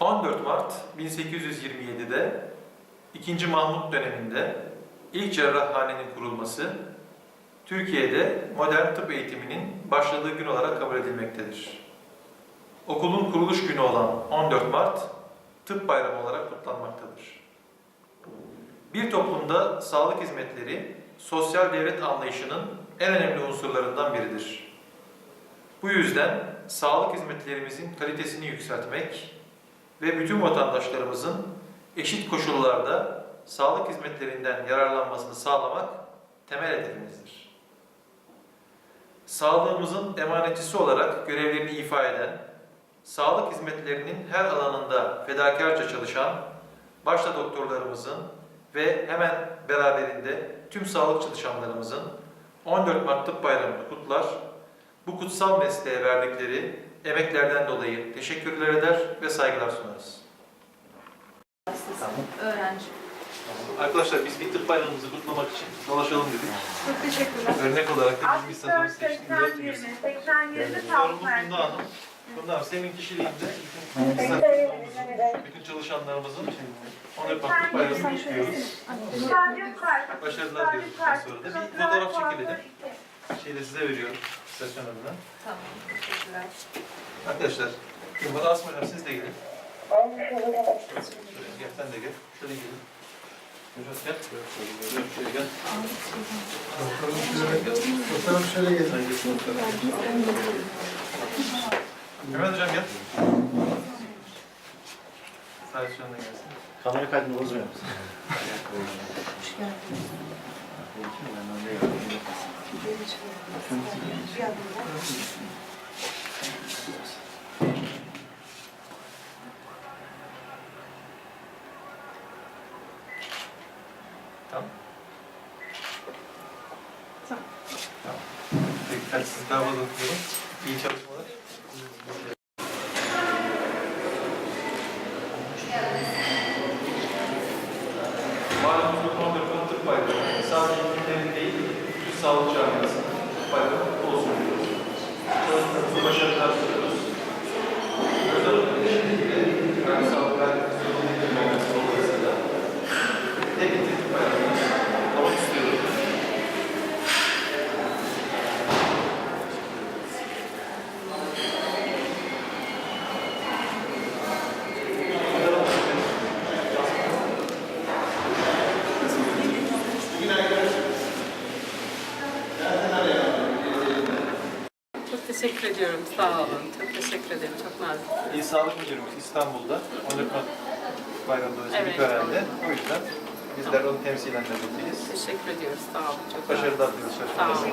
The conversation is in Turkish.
14 Mart 1827'de 2. Mahmut döneminde ilk cerrahhanenin kurulması Türkiye'de modern tıp eğitiminin başladığı gün olarak kabul edilmektedir. Okulun kuruluş günü olan 14 Mart tıp bayramı olarak kutlanmaktadır. Bir toplumda sağlık hizmetleri sosyal devlet anlayışının en önemli unsurlarından biridir. Bu yüzden sağlık hizmetlerimizin kalitesini yükseltmek ve bütün vatandaşlarımızın eşit koşullarda sağlık hizmetlerinden yararlanmasını sağlamak temel hedefimizdir. Sağlığımızın emanetçisi olarak görevlerini ifa eden, sağlık hizmetlerinin her alanında fedakarca çalışan, başta doktorlarımızın ve hemen beraberinde tüm sağlık çalışanlarımızın 14 Mart Tıp Bayramı'nı kutlar, bu kutsal mesleğe verdikleri emeklerden dolayı teşekkürler eder ve saygılar sunarız. Öğrenci. Arkadaşlar biz bir tıp bayramımızı kutlamak için dolaşalım dedik. Çok teşekkürler. Örnek olarak da biz bir 64, stadımız seçtik. 80, 20, 80, 20 sağlık merkezi. Hanım senin kişiliğinde bütün, 80, bütün çalışanlarımızın 14 Mart Tıp Bayramı'nı kartı. Başarılar diliyoruz bundan sonra da. Bir fotoğraf çekilelim. Şeyi de size veriyorum. İstasyon adına. Tamam. Teşekkürler. Arkadaşlar, Asım Hocam siz de gelin. Şöyle gel, sen de gel. Şöyle gelin. Hocam gel. Şöyle gel. Fotoğraf şöyle gelin. Sen gel. Mehmet Hocam gel. Sahip Hocam da gelsin. Kamera kaydını bozmuyor musun? Tamam. Tamam. Peki, hadi siz daha fazla tutmayalım. İyi çalışmalar. Malumunuz 14 Mart Tıp Bayramı. Sadece ülkelerin değil, bütün sağlık camiasının Tıp Bayramı kutlu olsun diyoruz. Çalışmalarımızı başarılar diliyoruz. Özel olarak eşliğinde Ülker Sağlık Merkezi Yolundaki Mühendisi dolayısıyla tek bir Tıp Bayramı'nı kutlamak istiyoruz. Çok teşekkür ediyorum. Sağ olun. Çok teşekkür ederim. Çok nazik. İl Sağlık Müdürümüz İstanbul'da 14 Mart Bayramı dolayısıyla Evet. Ülker'de. O yüzden bizler onu temsilen de buradayız. Teşekkür ediyoruz. Sağ olun. Çok. Başarılar diliyoruz. Sağ olun.